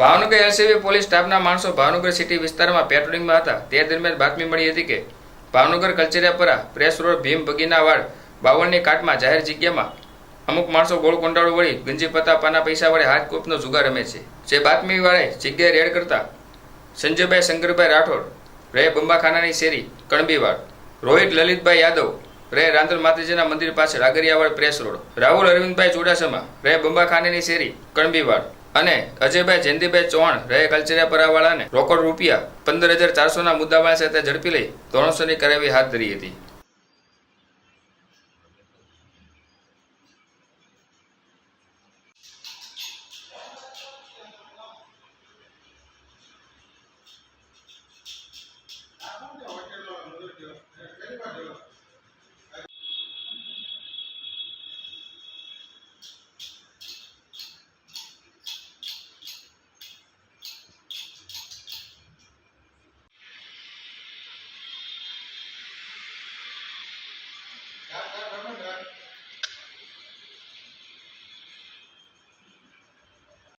Bhavnagar LCB police સ્ટાફના માણસો Bhavnagar city વિસ્તારમાં પેટ્રોલિંગમાં હતા. તે દરમિયાન બાતમી મળી હતી કે ભાવનગર કલ્ચરિયાપરા પ્રેસ રોડ ભીમ ભગીના વાડ બાવળની કાટમાં જાહેર જગ્યામાં અમુક માણસો ગોળ કોંડાળો વળી ગંજી પત્તા પાના પૈસા વડે હાથ કોપનો જુગાર રમે છે. જે બાતમી વાળે જગ્યાએ રેડ કરતા સંજયભાઈ શંકરભાઈ રાઠોડ રહે બંબાખાનાની શેરી, કણબીવાડ, રોહિત લલિતભાઈ યાદવ રહે રાંદલ માતાજીના મંદિર પાસે રાગરિયાવાડ પ્રેસ રોડ, રાહુલ અરવિંદભાઈ ચુડાસમા રહે બંબાખાનાની શેરી, કણબીવાડ અને અજયભાઈ જયંતિભાઈ ચૌહાણ રહે કલ્ચરિયાપરાવાળાને રોકડ રૂપિયા પંદર હજાર ચારસોના મુદ્દામાલ સાથે ઝડપી લઈ ધોરણસોની કાર્યવાહી હાથ ધરી હતી.